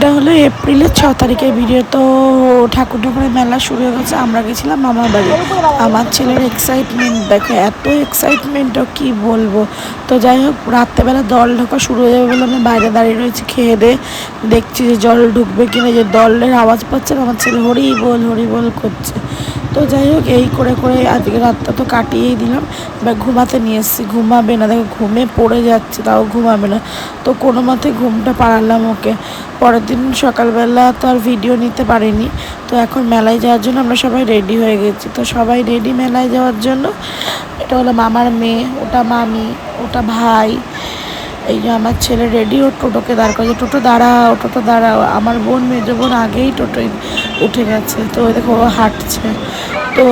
এটা হলো এপ্রিলের ছ তারিখের ভিডিও। তো ঠাকুর ঠাকুরের মেলা শুরু হয়ে গেছে, আমরা গেছিলাম মামার বাড়ি। আমার ছেলের এক্সাইটমেন্ট দেখো এত এক্সাইটমেন্ট কি বলব? তো যাই হোক, রাত্রেবেলা দল ঢোকা শুরু হয়ে যাবে বলে আমি বাইরে দাঁড়িয়ে রয়েছি খেয়ে দিয়ে। দেখছি যে জল ঢুকবে কিনা, যে দলের আওয়াজ পাচ্ছে আমার ছেলে হরি বল হরি বল করছে। তো যাই হোক, এই করে করে আজকে রাতটা তো কাটিয়েই দিলাম। এবার ঘুমাতে নিয়ে এসেছি, ঘুমাবে না। দেখো, ঘুমে পড়ে যাচ্ছে, তাও ঘুমাবে না। তো কোনো মতে ঘুমটা পাড়ালাম ওকে। পরের দিন সকালবেলা তো আর ভিডিও নিতে পারিনি। তো এখন মেলায় যাওয়ার জন্য আমরা সবাই রেডি হয়ে গেছি। তো সবাই রেডি মেলায় যাওয়ার জন্য, এটা হলো মামার মেয়ে, ওটা মামি, ওটা ভাই, এই যে আমার ছেলে রেডি ও টোটোকে দাঁড় করেছে টোটো দাঁড়াও টোটো দাঁড়াও, আমার বোন, মেজো বোন আগেই টোটোয় উঠে গেছে। তো ওই দেখো ও হাঁটছে। তো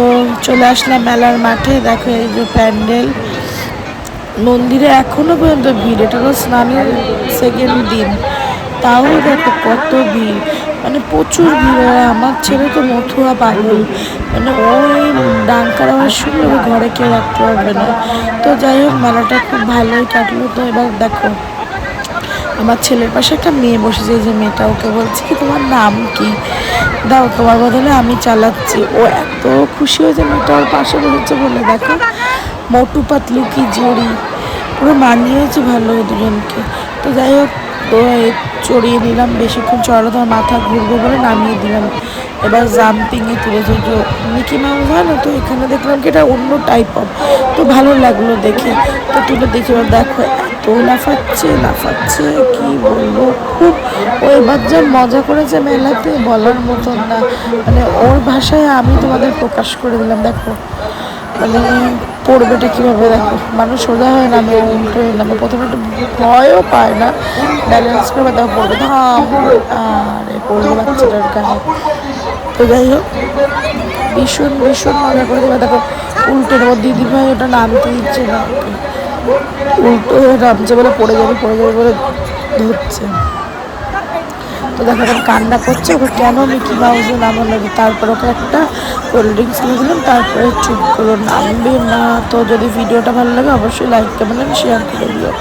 চলে আসলাম মেলার মাঠে, দেখো এই যে প্যান্ডেল। মন্দিরে এখনও পর্যন্ত ভিড়, এটা হলো স্নানের সেকেন্ড দিন। তাও দেখো কত ভিড়। মানে প্রচুর ভিড় হয়। আমার ছেলে তো মথুয়া পাগল। মানে ওই আওয়াজ শুনলে ওকে ঘরে কেউ রাখতে পারবে না। তো যাই হোক, মেলাটা খুব ভালোই কাটলো। তো এবার দেখো, আমার ছেলের পাশে একটা মেয়ে বসেছে। যে মেয়েটা, ওকে বলছে কি, তোমার নাম কি? দাও, তোমার বদলে আমি চালাচ্ছি। ও এত খুশি হয়েছে, মেয়েটা ওর পাশে বসেছে বলে। দেখো, মোটু পাতলু কি জড়ি পুরো মানিয়েছে ভালো দুজনকে। তো যাই হোক তো চড়িয়ে নিলাম বেশিক্ষণ চড়ালো তোমার মাথা ঘুরবো বলে নামিয়ে দিলাম। এবার জাম্পিংয়ে তুলেছে যে মিকি মাউস হয় না তো, এখানে দেখলাম কি এটা অন্য টাইপ অফ তো ভালো লাগল দেখে। তো তুলে দেখি, এবার দেখো, এত লাফাচ্ছে লাফাচ্ছে কি বলব? খুব, ও এবার যা মজা করেছে মেলাতে, বলার মতন না। মানে ওর ভাষায় আমি তোমাদের প্রকাশ করে দিলাম, দেখো। মানে পড়বেটা কীভাবে দেখো। মানুষ সোজা হয় নামে উল্টো হয়ে নামে প্রথমে একটু ভয়ও পায় না ব্যালেন্স করে দেখো পড়বে। ধাম, আরে পড়বে বাচ্চাটার গায়ে। তো যাই হোক, ভীষণ ভীষণ মজা করে দেবে। দেখো, উল্টো দেবো, দিদি ভাই ওটা নামতে দিচ্ছে না। উল্টো হয়ে নামছে বলে পড়ে যাবে পড়ে যাবে বলে ধরছে। তো দেখো এখন কান্না করছে, ওকে কেন মিকি নাম লাগে? তারপর ওকে একটা কোল্ড ড্রিঙ্কস কিনে দিলাম, তারপরে চুপ করো, নামবে না। তো যদি ভিডিওটা ভালো লাগে, অবশ্যই লাইক করবেন শেয়ার করে দিও।